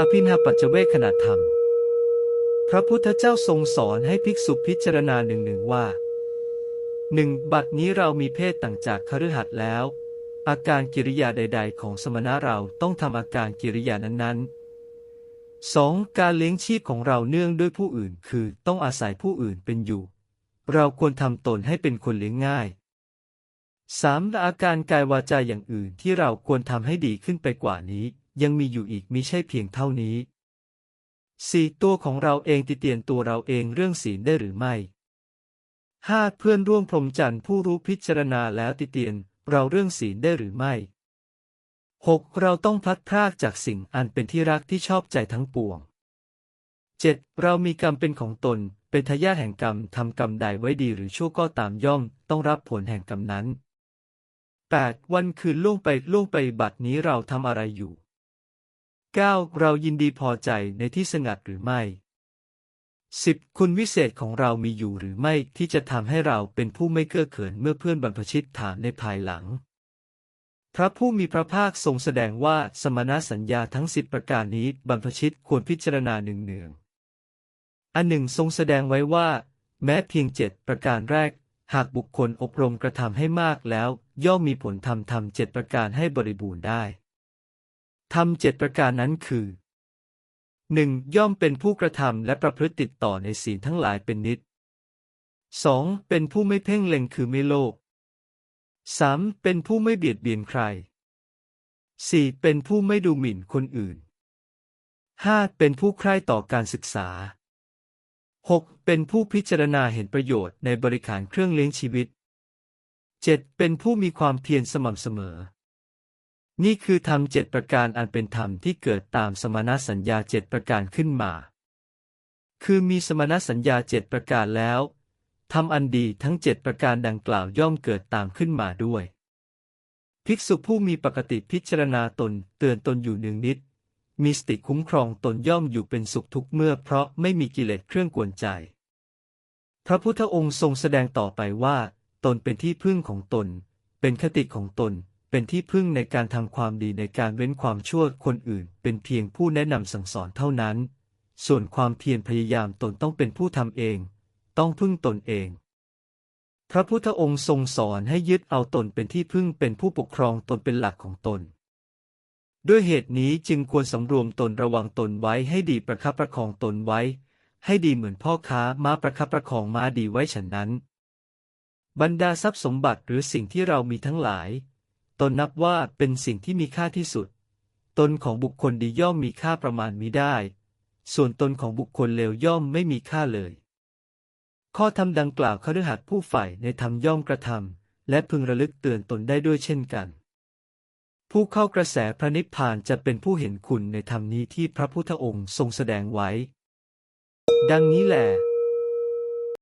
อภินาปัจเวคขณะธรรม พระพุทธเจ้าทรงสอนให้ภิกษุพิจารณาหนึ่งหนึ่งว่าหนึ่งบัดนี้เรามีเพศต่างจากคฤหัสถ์แล้ว อาการกิริยาใด ๆ ของสมณะเราต้องทำอาการกิริยานั้นๆ 2. การเลี้ยงชีพของเราเนื่องด้วยผู้อื่นคือต้องอาศัยผู้อื่นเป็นอยู่ เราควรทำตนให้เป็นคนเลี้ยงง่าย 3. อาการกายวาจาอย่างอื่นที่เราควรทำให้ดีขึ้นไปกว่านี้ ยังมีอยู่อีกมิใช่เพียงเท่านี้ 4. ตัวของเราเองติเตียนตัวเราเองเรื่องศีลได้หรือไม่ 5. เพื่อนร่วมพรหมจรรย์ผู้รู้พิจารณาแล้วติเตียนเราเรื่องศีลได้หรือไม่ 6. เราต้องพลัดพรากจากสิ่งอันเป็นที่รักที่ชอบใจทั้งปวง 7. เรามีกรรมเป็นของตน เป็นทายาทแห่งกรรมทำกรรมใดไว้ดีหรือชั่วก็ตามย่อม ต้องรับผลแห่งกรรมนั้น 8. วันคืนล่วงไปล่วงไปบัดนี้เราทำอะไรอยู่ 9. เรายินดีพอใจในที่สงัดหรือไม่ 10. คุณวิเศษของเรามีอยู่หรือไม่ที่จะทำให้เราเป็นผู้ไม่เก้อเขินเมื่อเพื่อนบรรพชิตถามในภายหลัง พระผู้มีพระภาคทรงแสดงว่าสมณสัญญาทั้งสิบประการนี้บรรพชิตควรพิจารณาหนึ่งเนืองอันหนึ่งทรงแสดงไว้ว่า แม้เพียงเจ็ดประการแรก หากบุคคลอบรมกระทำให้มากแล้ว ย่อมมีผลทำทำเจ็ดประการให้บริบูรณ์ได้ ทำเจ็ดประการนั้นคือหนึ่งย่อมเป็นผู้กระทำและประพฤติติดต่อในศีลทั้งหลายเป็นนิด 2. เป็นผู้ไม่เพ่งเล็งคือไม่โลภ 3. เป็นผู้ไม่เบียดเบียนใคร 4. เป็นผู้ไม่ดูหมิ่นคนอื่น 5. เป็นผู้ใคร่ต่อการศึกษา 6. เป็นผู้พิจารณาเห็นประโยชน์ในบริขารเครื่องเลี้ยงชีวิต 7. เป็นผู้มีความเพียรสม่ำเสมอ นี่คือธรรมเจ็ดประการอันเป็นธรรมที่เกิดตามสมณสัญญาเจ็ดประการขึ้นมา คือมีสมณสัญญาเจ็ดประการแล้วทำอันดีทั้งเจ็ดประการดังกล่าวย่อมเกิดตามขึ้นมาด้วย ภิกษุผู้มีปกติพิจารณาตนเตือนตนอยู่หนึ่งนิด มีสติคุ้มครองตนย่อมอยู่เป็นสุขทุกเมื่อเพราะไม่มีกิเลสเครื่องกวนใจ พระพุทธองค์ทรงแสดงต่อไปว่า ตนเป็นที่พึ่งของตน เป็นคติของตน เป็นที่พึ่งในการทำความดีในการเว้นความชั่วคนอื่น เป็นเพียงผู้แนะนำสั่งสอนเท่านั้น ส่วนความเพียรพยายามตนต้องเป็นผู้ทำเอง ต้องพึ่งตนเอง พระพุทธองค์ทรงสอนให้ยึดเอาตนเป็นที่พึ่งเป็นผู้ปกครองตนเป็นหลักของตน ด้วยเหตุนี้จึงควรสำรวมตนระวังตนไว้ให้ดีประคับประคองตนไว้ ให้ดีเหมือนพ่อค้าม้าประคับประคองม้าดีไว้ฉันนั้น บรรดาทรัพย์สมบัติหรือสิ่งที่เรามีทั้งหลาย ตนนับว่าเป็นสิ่งที่มีค่าที่สุด ตนของบุคคลดีย่อมมีค่าประมาณมิได้ ส่วนตนของบุคคลเลวย่อมไม่มีค่าเลย ข้อธรรมดังกล่าวคฤหัสผู้ใฝ่ในธรรมย่อมกระทำและพึงระลึกเตือนตนได้ด้วยเช่นกัน ผู้เข้ากระแสพระนิพพานจะเป็นผู้เห็นคุณในธรรมนี้ที่พระพุทธองค์ทรงแสดงไว้ ดังนี้แหละ